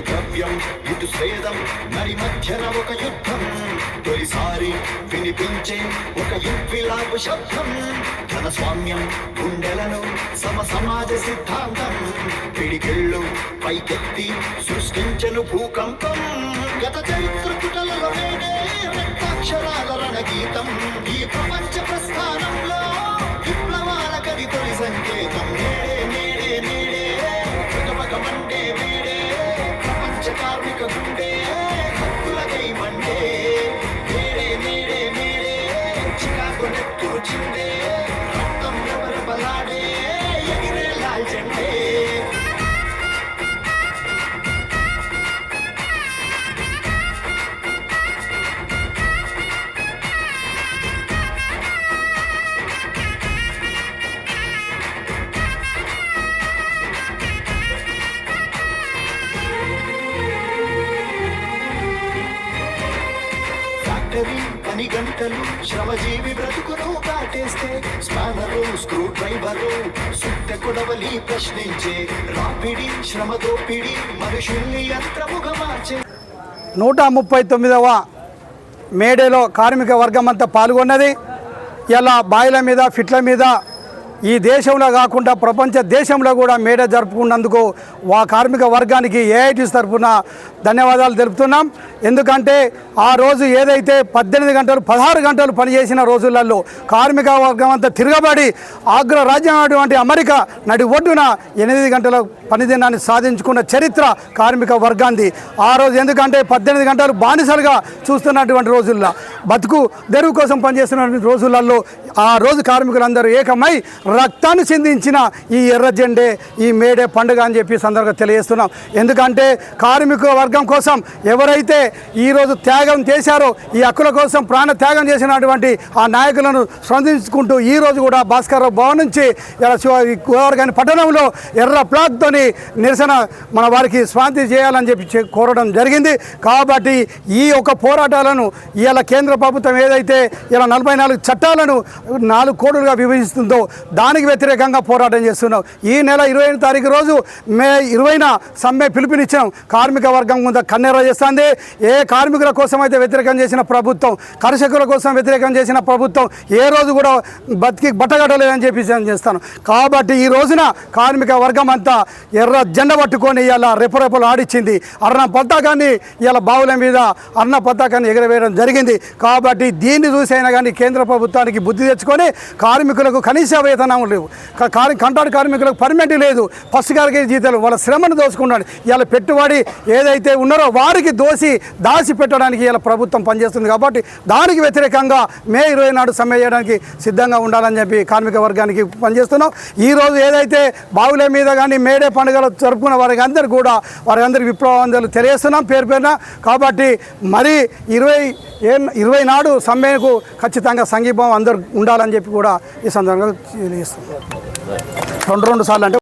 దివ్యం ఇటు స్వేదం నడి మధ్యన ఒక యుద్ధం. తొలిసారి వినిపించే ఒక ఇంక్విలాబు శబ్దం. ధన స్వామ్యం గుండెలను సమ సమాజ సిద్ధాంతం. పిడికిళ్ళు పైకెత్తి సృష్టించను భూకంపం. గత చరిత్ర పుటలలో నేనే రక్తాక్షరాల రణగీతం. ఈ చికాకు నెత్తురు చిందే రక్తం రెపరెపలాడే ఎగిరే లాల్ జెండే ఫ్యాక్టరీ పని శ్రమజీవి బ్రతుకును కాటేస్తే స్పానరు స్క్రూ డ్రైవరు సుట్ట కొడవలి ప్రశ్నించే రాపిడి శ్రమ దోపిడి మనుషుల్ని యంత్రముగా మార్చే. నూట ముప్పై తొమ్మిదవ మేడేలో కార్మిక వర్గం అంతా పాల్గొన్నది. ఇలా బాయిల మీద ఫిట్ల మీద ఈ దేశంలో కాకుండా ప్రపంచ దేశంలో కూడా మేడే జరుపుకున్నందుకు ఆ కార్మిక వర్గానికి ఏఐటీస్ తరఫున ధన్యవాదాలు తెలుపుతున్నాం. ఎందుకంటే ఆ రోజు ఏదైతే పద్దెనిమిది గంటలు పదహారు గంటలు పనిచేసిన రోజులలో కార్మిక వర్గం అంతా తిరగబడి ఆగ్ర రాజ్యమైనటువంటి అమెరికా నడి ఒడ్డున ఎనిమిది గంటల పనిదినాన్ని సాధించుకున్న చరిత్ర కార్మిక వర్గాంది. ఆ రోజు ఎందుకంటే పద్దెనిమిది గంటలు బానిసలుగా చూస్తున్నటువంటి రోజుల్లో బతుకు తెరువు కోసం పనిచేస్తున్నటువంటి రోజులలో ఆ రోజు కార్మికులందరూ ఏకమై రక్తాన్ని చెందించిన ఈ ఎర్ర జెండే ఈ మేడే పండుగ అని చెప్పి సందర్భంగా తెలియజేస్తున్నాం. ఎందుకంటే కార్మిక వర్గం కోసం ఎవరైతే ఈరోజు త్యాగం చేశారో ఈ హక్కుల కోసం ప్రాణ త్యాగం చేసినటువంటి ఆ నాయకులను స్పందించుకుంటూ ఈ రోజు కూడా భాస్కర్ భవన్ నుంచి ఇలా పట్టణంలో ఎర్ర ప్లాక్తోని నిరసన మన వారికి స్వాంతి చేయాలని చెప్పి కోరడం జరిగింది. కాబట్టి ఈ యొక్క పోరాటాలను ఇవాళ కేంద్ర ప్రభుత్వం ఏదైతే ఇలా నలభై నాలుగు చట్టాలను నాలుగు కోడులుగా విభజిస్తుందో దానికి వ్యతిరేకంగా పోరాటం చేస్తున్నాం ఈ నెల ఇరవై తారీఖు రోజు మే ఇరవైన సమ్మె పిలుపునిచ్చాం. కార్మిక వర్గం ముందు కన్నెర చేస్తుంది. ఏ కార్మికుల కోసం అయితే వ్యతిరేకం చేసిన ప్రభుత్వం కర్షకుల కోసం వ్యతిరేకం చేసిన ప్రభుత్వం ఏ రోజు కూడా బతికి బట్టగట్టలేదని చెప్పి చేస్తాను. కాబట్టి ఈ రోజున కార్మిక వర్గం అంతా ఎర్ర జెండ పట్టుకొని ఇలా రెపరెపలు ఆడిచ్చింది. అర్ణ పతాకాన్ని ఇలా బావుల మీద అర్ణ పతాకాన్ని ఎగరవేయడం జరిగింది. కాబట్టి దీన్ని చూసైనా కానీ కేంద్ర ప్రభుత్వానికి బుద్ధి తెచ్చుకొని కార్మికులకు కనీస వేతన లేవు. కార్- కార్మికులకు పర్మిట్ లేదు. ఫస్ట్ గారికి జీతాలు. వాళ్ళ శ్రమను దోచుకున్నాడు. ఇలా పెట్టుబడి ఏదైతే ఉన్నారో వారికి దోసి దాచి పెట్టడానికి ఇలా ప్రభుత్వం పనిచేస్తుంది కాబట్టి దానికి వ్యతిరేకంగా మే ఇరవై నాడు సమ్మె చేయడానికి సిద్ధంగా ఉండాలని చెప్పి కార్మిక వర్గానికి పనిచేస్తున్నాం. ఈ రోజు ఏదైతే బావుల మీద కానీ మేడే పండుగలు జరుపుకున్న వారికి అందరికీ కూడా వారి అందరికి విప్లవాందరూ తెలియజేస్తున్నాం పేరు పేరున. కాబట్టి మరి ఇరవై ఏ ఇరవై నాడు సమ్మెకు ఖచ్చితంగా సంఘీభావం అందరూ ఉండాలని చెప్పి కూడా ఈ సందర్భంగా తెలియజేస్తున్నాం రెండు రెండు సార్లు అంటే